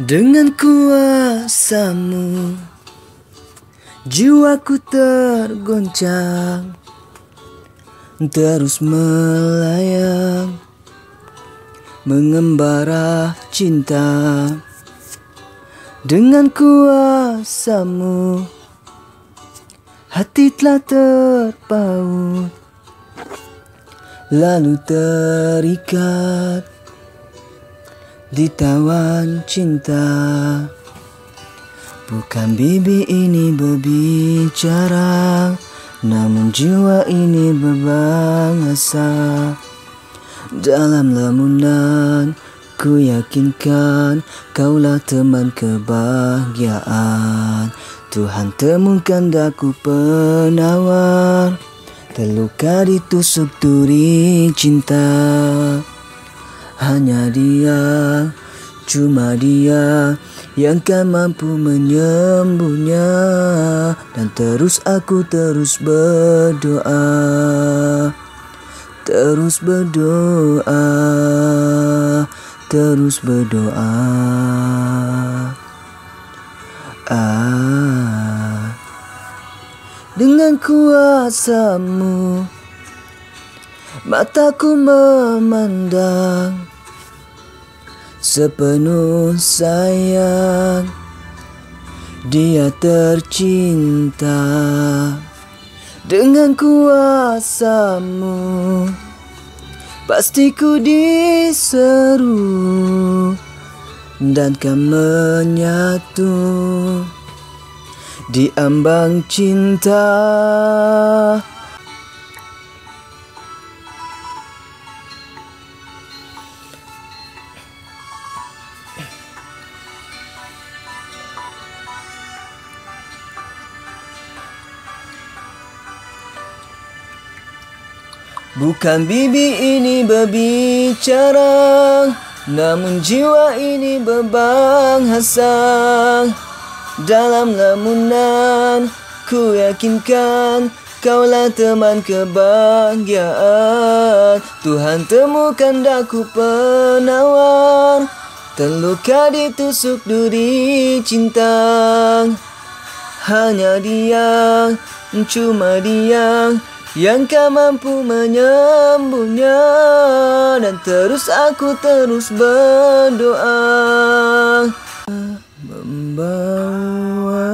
Dengan kuasamu Jiwaku tergoncang Terus melayang Mengembara cinta. Dengan kuasamu Hati telah terpaut Lalu terikat Ditawan cinta. Bukan bibi ini berbicara Namun jiwa ini berbangsa. Dalam lamunan ku yakinkan Kaulah teman kebahagiaan. Tuhan temukan daku penawar Terluka ditusuk duri cinta Hanya dia, cuma dia yang kan mampu menyembuhnya. Dan terus aku terus berdoa terus berdoa terus berdoa. Ah dengan kuasamu mataku memandang sepenuh sayang dia tercinta. Dengan kuasamu pasti ku diseru. Dan kan menyatu di ambang cinta Bukan bibi ini berbicara Namun jiwa ini berbangsa Dalam lamunan Ku yakinkan Kaulah teman kebahagiaan. Tuhan temukan daku penawar Terluka ditusuk duri cinta Hanya dia, cuma dia yang kau mampu menyembuhnya dan terus aku terus berdoa. Membawa